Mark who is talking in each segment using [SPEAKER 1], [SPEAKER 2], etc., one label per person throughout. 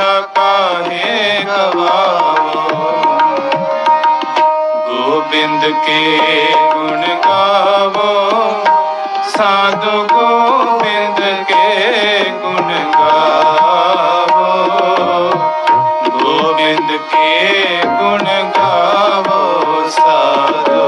[SPEAKER 1] ਕਥਾ ਕਾਹੇ ਗਵਾਵੋ ਗੋਬਿੰਦ ਕੇ ਗੁਣ ਗਾਵੋ। ਸਾਧੂ ਗੋਬਿੰਦ ਕੇ ਗੁਣ ਗਾਵੋ। ਗੋਬਿੰਦ ਕੇ ਗੁਣ ਗਾਵੋ, ਸਾਧੂ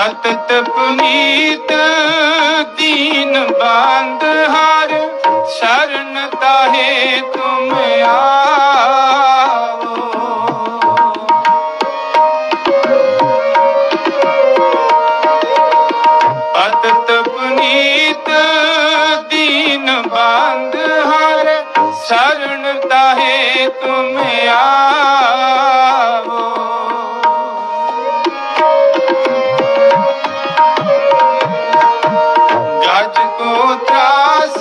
[SPEAKER 1] ਪਤਤ ਪੁਨੀਤ ਦੀਨ ਬੰਦ ਹਰ, ਸ਼ਰਨ ਤਾਹੇ ਤੁਮ ਆਵੋ। ਪਤਤ ਪੁਨੀਤ ਦੀਨ ਬੰਦ ਹਰ, ਸ਼ਰਨ ਤਾਹੇ ਤੁਮ ਆਵੋ। ਤਰਾਸ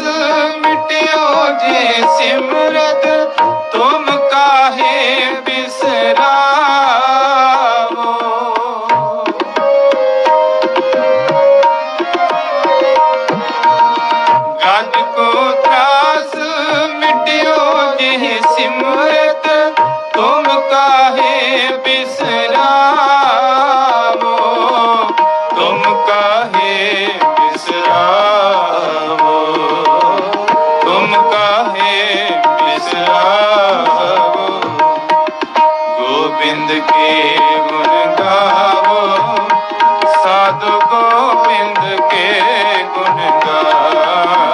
[SPEAKER 1] ਮਿਟਿਓ ਜੇ ਸਿਮਰਤ ਗੋਬਿੰਦ ਕੇ ਗੁਣ ਗਾਵੋ। ਸਾਧੂ